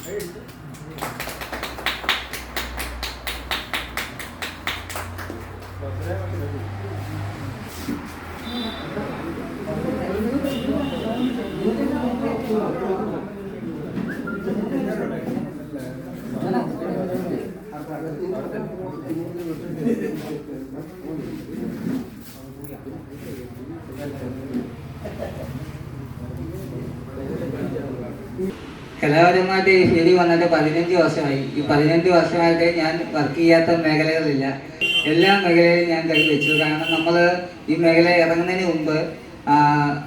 ഉണ്ട് കൈക്ക് അപ്പൊ എല്ലാവരും അങ്ങോട്ട് കൂടി കലാപരമായിട്ട് ഈ ഫീൽഡിൽ വന്നിട്ട് പതിനഞ്ച് വർഷമായി. ഈ പതിനഞ്ച് വർഷമായിട്ട് ഞാൻ വർക്ക് ചെയ്യാത്ത മേഖലകളില്ല എല്ലാ മേഖലയിലും ഞാൻ കൈവച്ചു കാരണം നമ്മൾ ഈ മേഖല ഇറങ്ങുന്നതിന് മുമ്പ്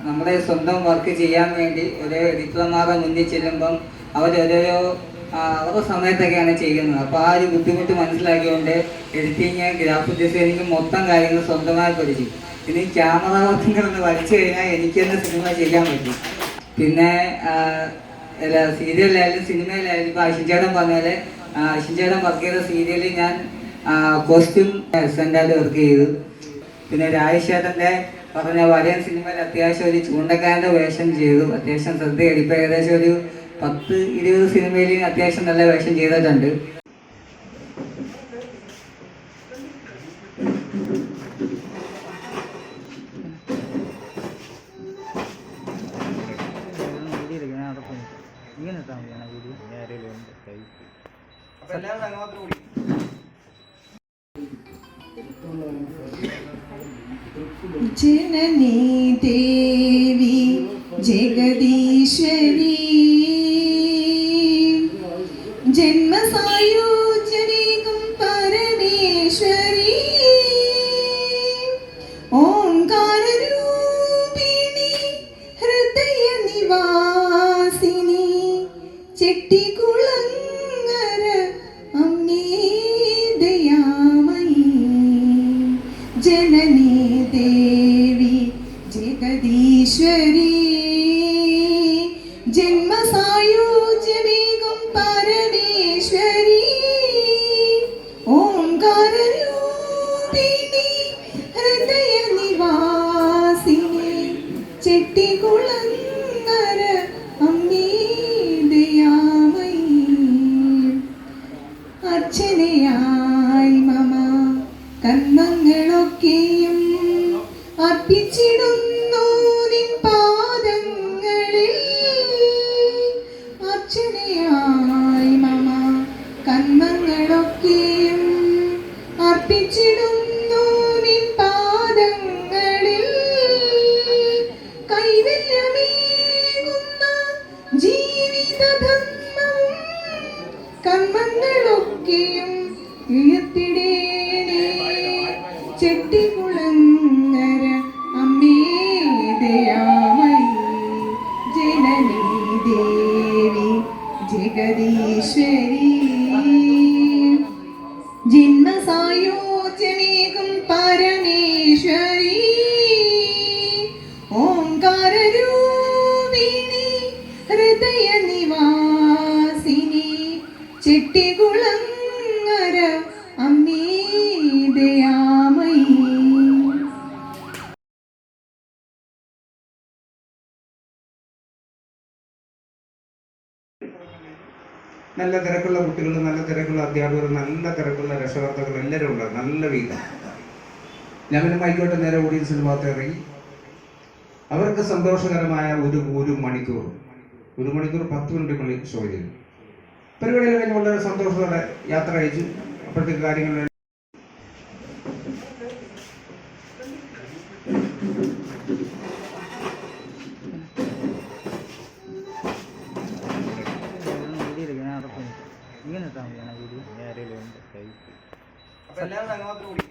നമ്മുടെ സ്വന്തം വർക്ക് ചെയ്യാൻ വേണ്ടി ഒരു ഡിപ്ലോമാറെ മുന്നിൽ ചെല്ലുമ്പം ആ, അവരുടെ സമയത്തൊക്കെയാണ് ചെയ്യുന്നത്. അപ്പോൾ ആ ഒരു ബുദ്ധിമുട്ട് മനസ്സിലാക്കിക്കൊണ്ട് എഡിറ്റിങ് ഗ്രാഫിക് ഡിസൈനിങ് മൊത്തം കാര്യങ്ങൾ സ്വന്തമായി പഠിച്ചു ഇനി ക്യാമറ വർക്കിംഗ് ഒന്ന് വലിച്ചു കഴിഞ്ഞാൽ എനിക്ക് സിനിമ ചെയ്യാൻ പറ്റും. പിന്നെ അല്ല സീരിയലിലായാലും സിനിമയിലായാലും ഇപ്പോൾ അശ്വിൻചേട്ടൻ പറഞ്ഞാൽ അശിൻചേട്ടൻ വർക്ക് ചെയ്ത സീരിയലിൽ ഞാൻ കോസ്റ്റ്യൂം സെന്റായിട്ട് വർക്ക് ചെയ്തു. പിന്നെ രാജേഷേട്ടന്റെ പറഞ്ഞ വരയൻ സിനിമയിൽ അത്യാവശ്യം ഒരു ചൂണ്ടക്കാരന്റെ വേഷം ചെയ്തു. അത്യാവശ്യം ശ്രദ്ധ ഇപ്പൊ ഏകദേശം ഒരു പത്ത് ഇരുപത് സിനിമയിൽ അത്യാവശ്യം നല്ല വേഷം ചെയ്തിട്ടുണ്ട്. കല്യാണം അങ്ങോട്ട് കൂടി ജനനീ ദേവി ജഗദീ നല്ല തിരക്കുള്ള കുട്ടികൾ നല്ല തിരക്കുള്ള അധ്യാപകർ നല്ല തിരക്കുള്ള രക്ഷകർത്താക്കൾ എല്ലാവരും ഉണ്ട്. നല്ല വീതം ഞാൻ പിന്നെ മൈക്കോട്ടെ നേരെ ഓഡിയൻസിന് ഭാഗത്ത് ഇറങ്ങി. അവർക്ക് സന്തോഷകരമായ ഒരു ഒരു മണിക്കൂർ. ഒരു മണിക്കൂർ പത്ത് മിനിറ്റ് ഷോ ചെയ്തു പരിപാടികൾ കഴിഞ്ഞ് വളരെ സന്തോഷത്തോടെ യാത്ര അയച്ചു അപ്പോഴത്തേക്ക് കാര്യങ്ങൾ എല്ലാവരും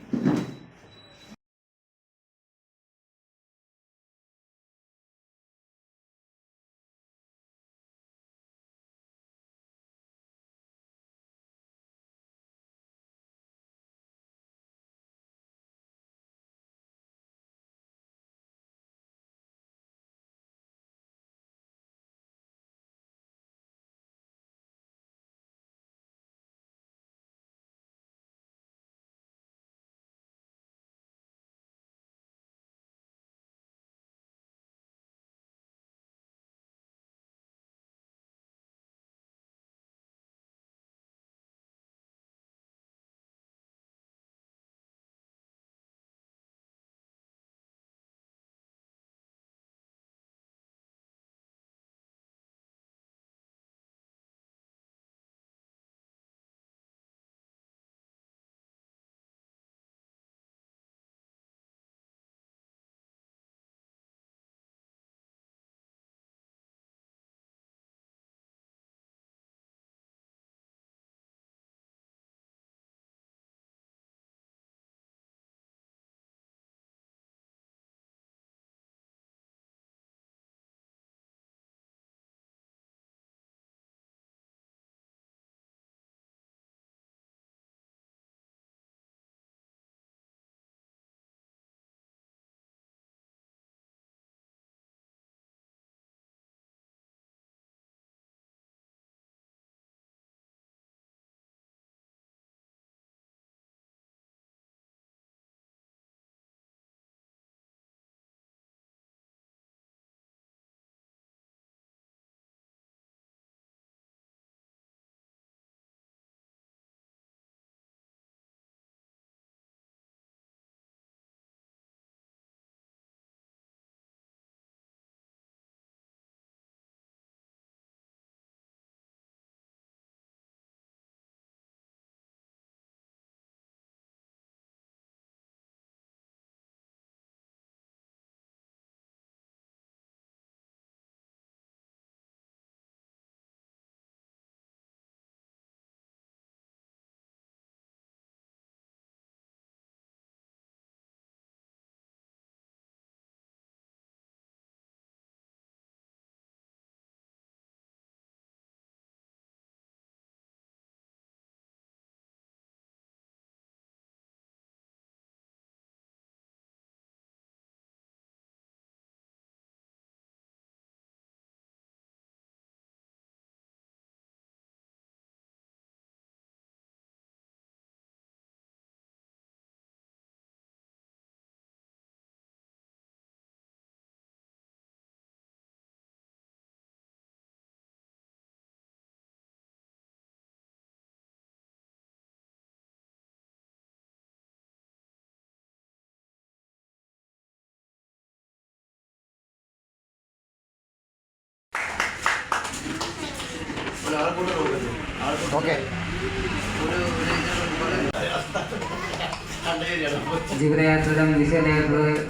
ജീവിതയാത്രയുടെ മ്യൂസിയം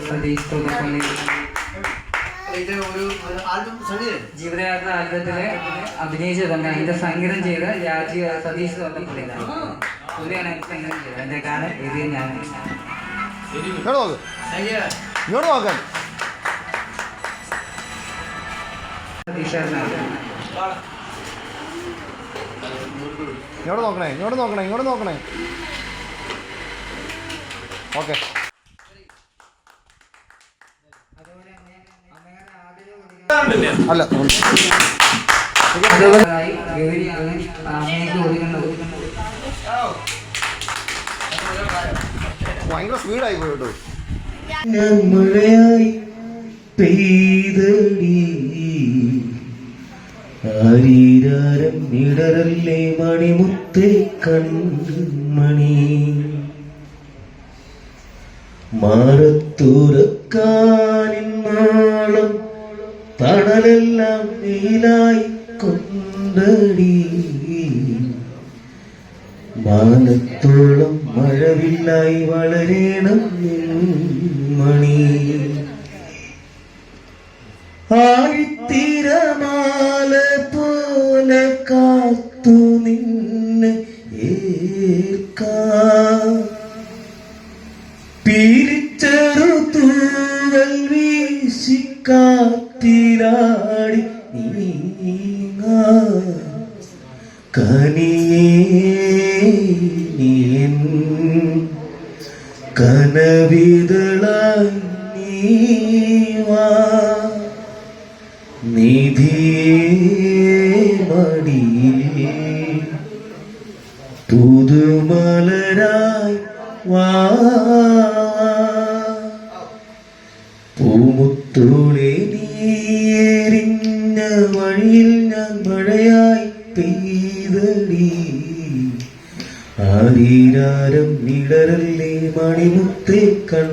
സതീഷ് തോട്ടപ്പള്ളി ജീവിതയാത്ര ആൽബത്തിൽ അഭിനയിച്ചതുണ്ട് അതിന്റെ സംഗീതം ചെയ്ത് രാജീവ് സതീഷ് തോട്ടപ്പള്ളിയിലാണ് പുള്ളിയാണ് എനിക്ക് സംഗീതം ചെയ്തത്. എന്റെ ഗാനം എഴുതിയ ഞാൻ. സതീഷ് നോക്ക് ഇങ്ങോട്ട് നോക്കണേ ഇങ്ങോട്ട് നോക്കണേ ഇങ്ങോട്ട് നോക്കണേ. ഓക്കെ. അല്ല ഭയങ്കര സ്പീഡായി പോയി കേട്ടോ മഴയായി ആരീരാരം ഇടരല്ലേ മണിമുത്തേ കൺമണി. മാറത്തൂരക്കാലിന്നാളം തണലെല്ലാം നീലായി കൊണ്ടടി. മാനത്തോളം മഴവില്ലായി വളരേണം മണി. ആഴിത്തിരമാല നീവാ ആരീരാരം നിടരല്ലേ മണിമുത്തേ കൺ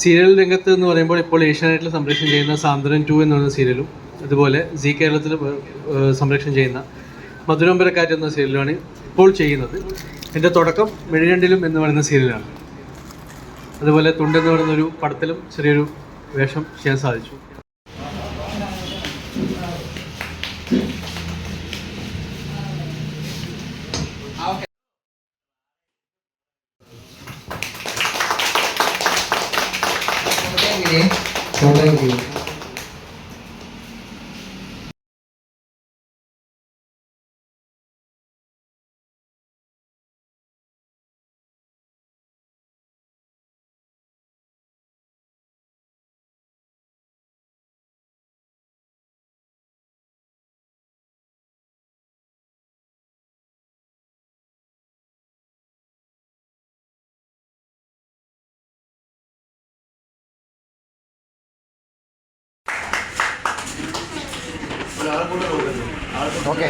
സീരിയൽ രംഗത്ത് എന്ന് പറയുമ്പോൾ ഇപ്പോൾ ഏഷ്യാനെറ്റിൽ സംപ്രേഷണം ചെയ്യുന്ന സാന്ദ്രൻ ടു എന്ന് പറയുന്ന സീരിയലും അതുപോലെ സി കേരളത്തിൽ സംപ്രേഷണം ചെയ്യുന്ന മധുരമ്പരക്കാറ്റ് എന്ന സീരിയലുമാണ് ഇപ്പോൾ ചെയ്യുന്നത്. എന്റെ തുടക്കം മെഴിരണ്ടിലും എന്ന് പറയുന്ന സീരിയലാണ്. അതുപോലെ തുണ്ടെന്ന് പറയുന്ന ഒരു പടത്തിലും ചെറിയൊരു വേഷം ചെയ്യാൻ സാധിച്ചു. 개, 500이. ഓക്കെ. ഓക്കെ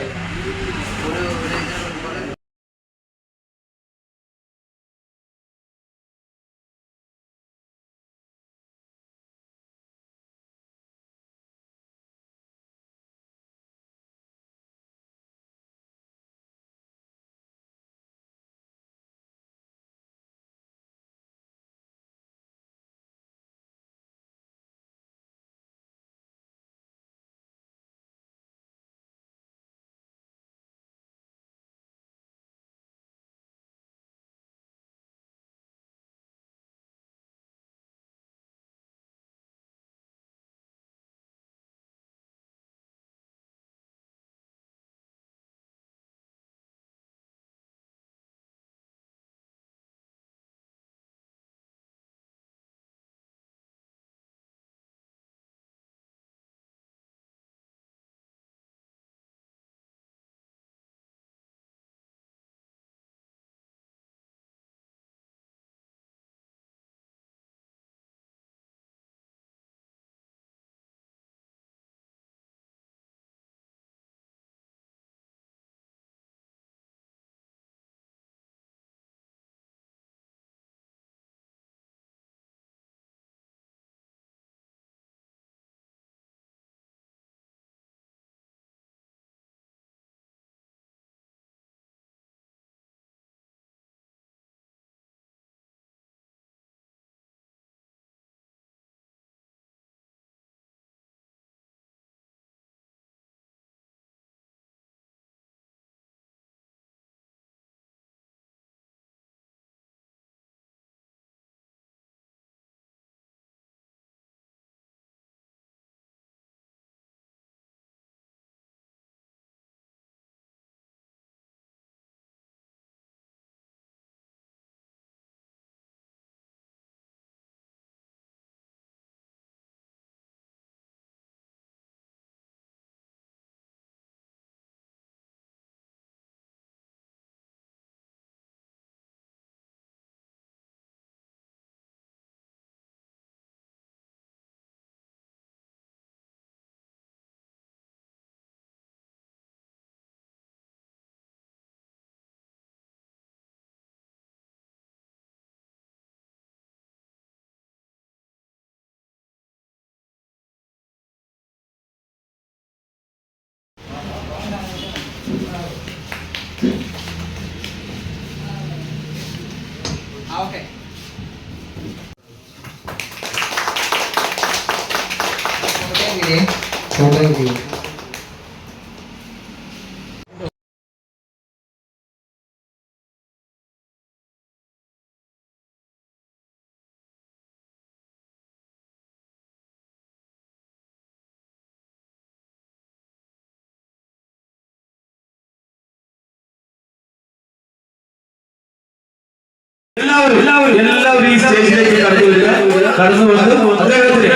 എല്ലാവരും എല്ലാവരും ഈ സ്റ്റേജിലേക്ക് കടന്നു വരിക. കടന്നു വന്ന് അദ്ദേഹത്തിന്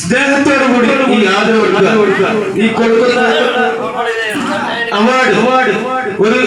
സ്നേഹത്തോടു കൂടി ഈ ആദരവ് കൊടുക്കുക ഈ കൊടുക്കുന്ന അവാർഡ്. ഒരു